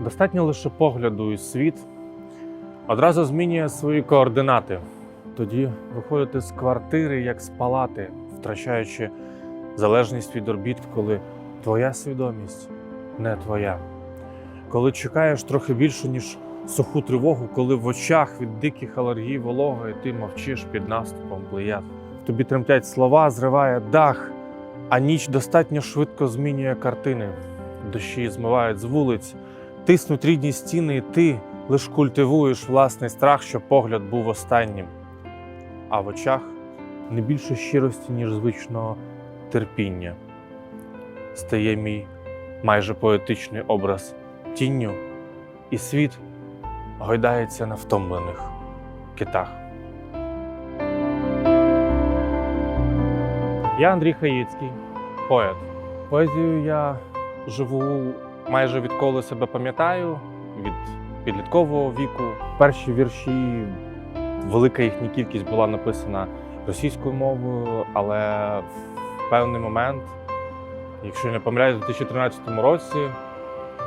Достатньо лише погляду і світ одразу змінює свої координати. Тоді виходити з квартири, як з палати, втрачаючи залежність від орбіт, коли твоя свідомість не твоя. Коли чекаєш трохи більше, ніж суху тривогу, коли в очах від диких алергій вологи ти мовчиш під наступом плеяд. Тобі тремтять слова, зриває дах, а ніч достатньо швидко змінює картини. Дощі змивають з вулиць, тиснуть рідні стіни, і ти лиш культивуєш власний страх, щоб погляд був останнім. А в очах не більше щирості, ніж звичного терпіння. Стає мій майже поетичний образ тінню, і світ гойдається на втомлених китах. Я Андрій Хаєцький, поет. Поезію я живу майже відколи себе пам'ятаю, від підліткового віку. Перші вірші, велика їхня кількість була написана російською мовою, але в певний момент, якщо я не помиляюсь, у 2013 році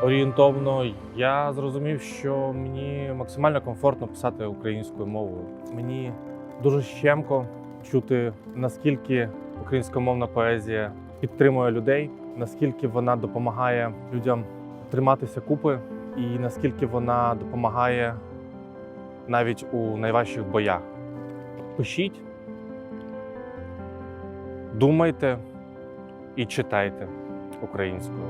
орієнтовно я зрозумів, що мені максимально комфортно писати українською мовою. Мені дуже щемко чути, наскільки українськомовна поезія підтримує людей, наскільки вона допомагає людям триматися купи, і наскільки вона допомагає навіть у найважчих боях. Пишіть, думайте і читайте українською.